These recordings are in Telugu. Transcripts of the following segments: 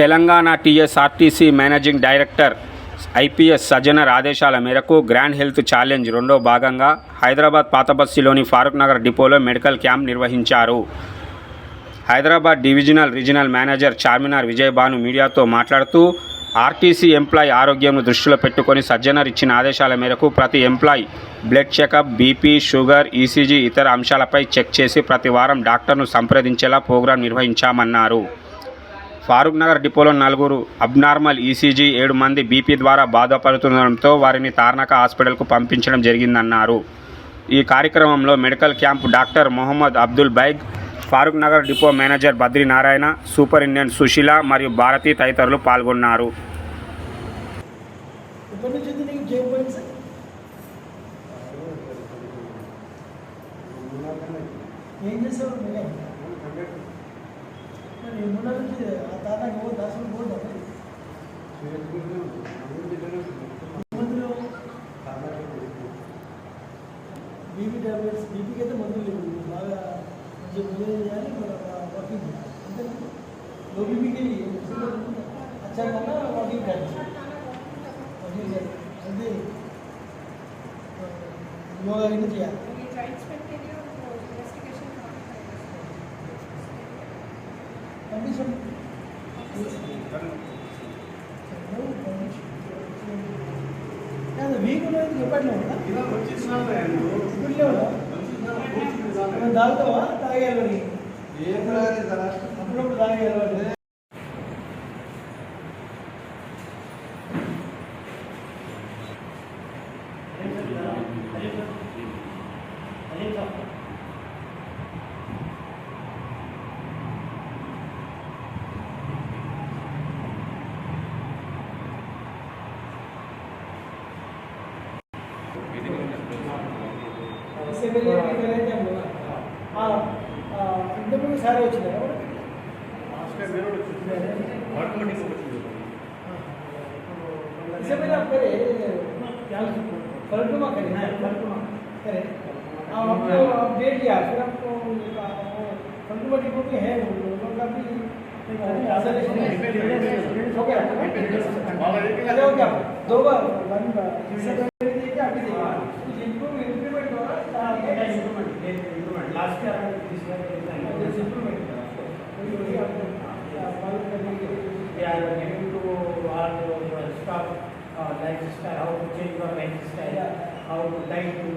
Telangana TSRTC managing director IPS Sajjanar ఆదేశాల మేరకు గ్రాండ్ హెల్త్ ఛాలెంజ్ రెండో భాగంగా హైదరాబాద్ పాతబస్తిలోని ఫారూక్ నగర్ డిపోలో మెడికల్ క్యాంప్ నిర్వహించారు. Hyderabad divisional regional manager Charminar Vijayabhanu మీడియాతో మాట్లాడుతూ ఆర్టీసీ ఎంప్లాయ్ ఆరోగ్యంను దృష్టిలో పెట్టుకొని సజ్జనర్ ఇచ్చిన ఆదేశాల మేరకు ప్రతి employee blood checkup BP sugar ECG ఇతర అంశాలపై చెక్ చేసి ప్రతి వారం డాక్టర్ను సంప్రదించేలా ప్రోగ్రాం నిర్వహించామన్నారు. ఫారూక్ నగర్ డిపోలో నలుగురు అబ్నార్మల్ ఈసీజీ ఏడు మంది బీపీ ద్వారా బాధపడుతుండడంతో వారిని తార్నాక హాస్పిటల్కు పంపించడం జరిగిందన్నారు. ఈ కార్యక్రమంలో medical camp doctor Mohammed Abdul Baig Farooq Nagar depot manager Badri Narayana superintendent Sushila మరియు భారతి తదితరులు పాల్గొన్నారు. ఏం చేసావు బీపీ టాబ్లెట్స్ బీపీకి అయితే మందులు లేవు బాగా మంచిగా ముందే చేయాలి వాకింగ్ అంతే లో బీపీకి వచ్చాకన్నా వాకింగ్ కానీ వాకింగ్ చేయాలి అది యోగా అయినా చేయాలి కండిషన్ కాదు వీక్ ఉన్నది ఎప్పట్లో తాగుతావా తాగేయాలి మరి. అప్పుడప్పుడు తాగేయాలి మరి. इससे पहले भी कर रहे थे हम लोग हाँ इंटरव्यू में सारे వచ్చినాయి కదా इससे पहले आप करे क्या फलटुमा करे फलटुमा करे आप आपको अपडेट किया फिर आपको फलटुमा डिपो पे है वो लोगों का भी हो गया अरे हो गया दो बार वन बार they are giving to all your staff uh, lifestyle, how to change your lifestyle, Yeah. how to diet to,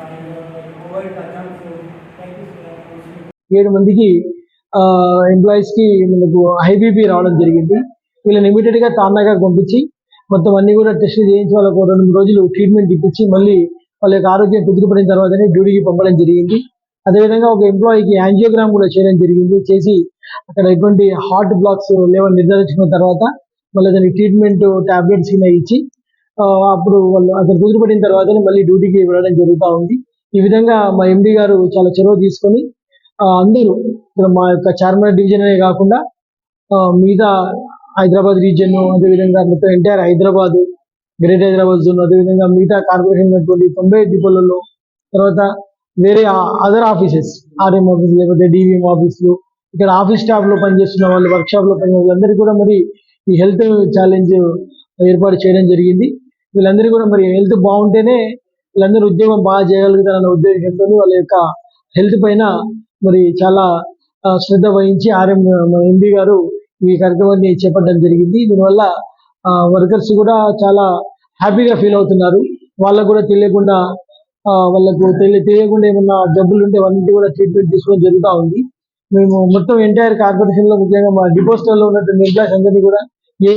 and uh, avoid the junk food. Thank you, sir. ఏడు మందికి ఎంప్లాయీస్కి మనకు ఐబీపీ రావడం జరిగింది వీళ్ళని ఇమీడియట్గా తాన్నాగా పంపించి మొత్తం అన్ని కూడా టెస్టులు చేయించి వాళ్ళకు రెండు మూడు రోజులు ట్రీట్మెంట్ ఇప్పించి మళ్ళీ వాళ్ళ యొక్క ఆరోగ్యం కుదిరిపడిన తర్వాతనే డ్యూటీకి పంపడం జరిగింది అదేవిధంగా ఒక ఎంప్లాయీకి యాంజియోగ్రామ్ కూడా చేయడం జరిగింది చేసి అక్కడ ఎటువంటి హార్ట్ బ్లాక్స్ లేవని నిర్ధారించుకున్న తర్వాత మళ్ళీ దానికి ట్రీట్మెంట్ టాబ్లెట్స్ ఇచ్చి అప్పుడు వాళ్ళు అక్కడ కుదిరిపడిన తర్వాతనే మళ్ళీ డ్యూటీకి వెళ్ళడం జరుగుతూ ఉంది. ఈ విధంగా మా ఎండి గారు చాలా చొరవ తీసుకొని అందరూ ఇక్కడ మా యొక్క చార్మినార్ డివిజన్ అనే కాకుండా మిగతా హైదరాబాద్ రీజియన్ అదేవిధంగా మొత్తం entire Hyderabad great Hyderabad zone అదేవిధంగా మిగతా కార్పొరేషన్ ఉన్నటువంటి తొంభై డిపోలలో తర్వాత వేరే అదర్ ఆఫీసెస్ ఆర్ఎం ఆఫీస్ లేకపోతే డివిఎం ఆఫీసులు ఇక్కడ ఆఫీస్ స్టాఫ్లో పనిచేస్తున్న వాళ్ళు వర్క్ షాప్లో పనిచేస్తున్న వాళ్ళందరికీ కూడా మరి ఈ హెల్త్ ఛాలెంజ్ ఏర్పాటు చేయడం జరిగింది. వీళ్ళందరూ కూడా మరి హెల్త్ బాగుంటేనే వీళ్ళందరూ ఉద్యోగం బాగా చేయగలుగుతారన్న ఉద్దేశంతో వాళ్ళ యొక్క హెల్త్ పైన మరి చాలా శ్రద్ధ వహించి ఆర్ఎం ఎంబీ గారు ఈ కార్యక్రమాన్ని చేపట్టడం జరిగింది. దీనివల్ల వర్కర్స్ కూడా చాలా హ్యాపీగా ఫీల్ అవుతున్నారు. వాళ్ళకు కూడా తెలియకుండా వాళ్ళకు తెలియ తెలియకుండా ఏమన్నా జబ్బులు ఉంటే అవన్నీ కూడా ట్రీట్మెంట్ తీసుకోవడం జరుగుతూ ఉంది. మేము మొత్తం ఎంటైర్ కార్పొరేషన్లో ముఖ్యంగా మా డిపోస్టల్లో మిడిల్ క్లాస్ అందరినీ కూడా ఏ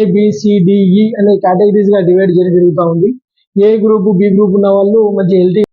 e అనే కేటగిరీస్గా డివైడ్ చేయడం జరుగుతూ ఉంది. ఏ గ్రూప్ బి గ్రూప్ ఉన్న వాళ్ళు మంచి హెల్తీ